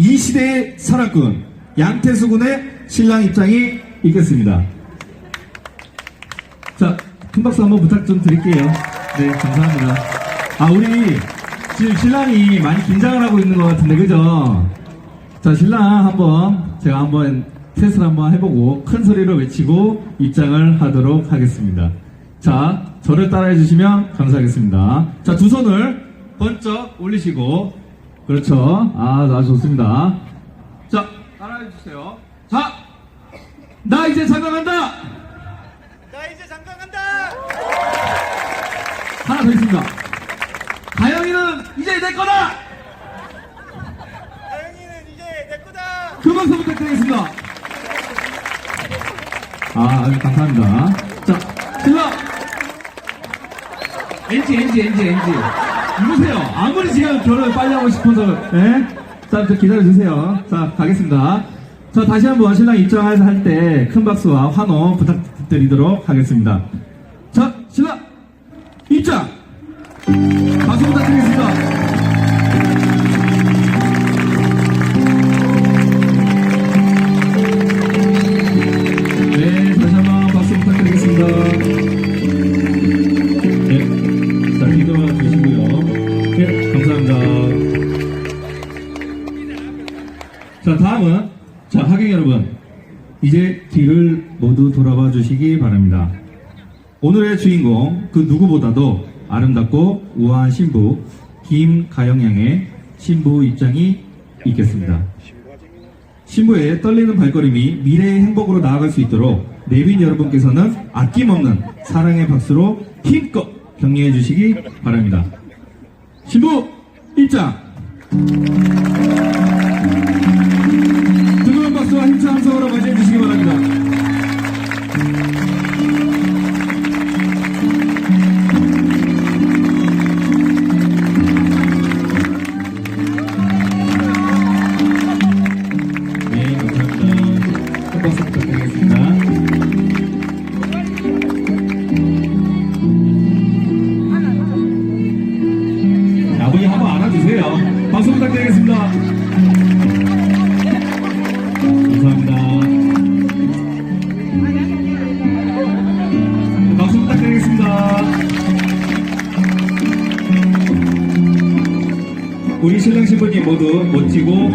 이 시대의 산악군 양태수 군의 신랑 입장이 있겠습니다. 자, 큰 박수 한번 부탁 좀 드릴게요. 네, 감사합니다. 아, 우리 지금 신랑이 많이 긴장을 하고 있는 것 같은데, 그죠? 자, 신랑 한번 제가 한번 테스트를 한번 해보고 큰 소리로 외치고 입장을 하도록 하겠습니다. 자, 저를 따라해 주시면 감사하겠습니다. 자, 두 손을 번쩍 올리시고, 그렇죠. 아, 아주 좋습니다. 자, 따라해 주세요. 자, 나 이제 장가 간다! 나 이제 잠깐 간다. 하나 더 있습니다. 가영이는 이제 내 거다! 다영이는 이제 내 거다. 그 박수 부탁드리겠습니다. 아, 아주 감사합니다. 자, 신랑! NG, NG, NG, NG. 이보세요. 아무리 지금 결혼을 빨리 하고 싶어서, 예? 자, 좀 기다려주세요. 자, 가겠습니다. 자, 다시 한번 신랑 입장해서 할때 큰 박수와 환호 부탁드리도록 하겠습니다. 자, 신랑! 입장! 박수 부탁드리겠습니다. 자, 다음은, 자, 하객 여러분. 이제 뒤를 모두 돌아봐 주시기 바랍니다. 오늘의 주인공, 그 누구보다도 아름답고 우아한 신부, 김가영 양의 신부 입장이 있겠습니다. 신부의 떨리는 발걸음이 미래의 행복으로 나아갈 수 있도록 내빈 여러분께서는 아낌없는 사랑의 박수로 힘껏 격려해 주시기 바랍니다. 신부 입장! 박수 부탁드리겠습니다. 감사합니다. 박수 부탁드리겠습니다. 우리 신랑 신부님 모두 멋지고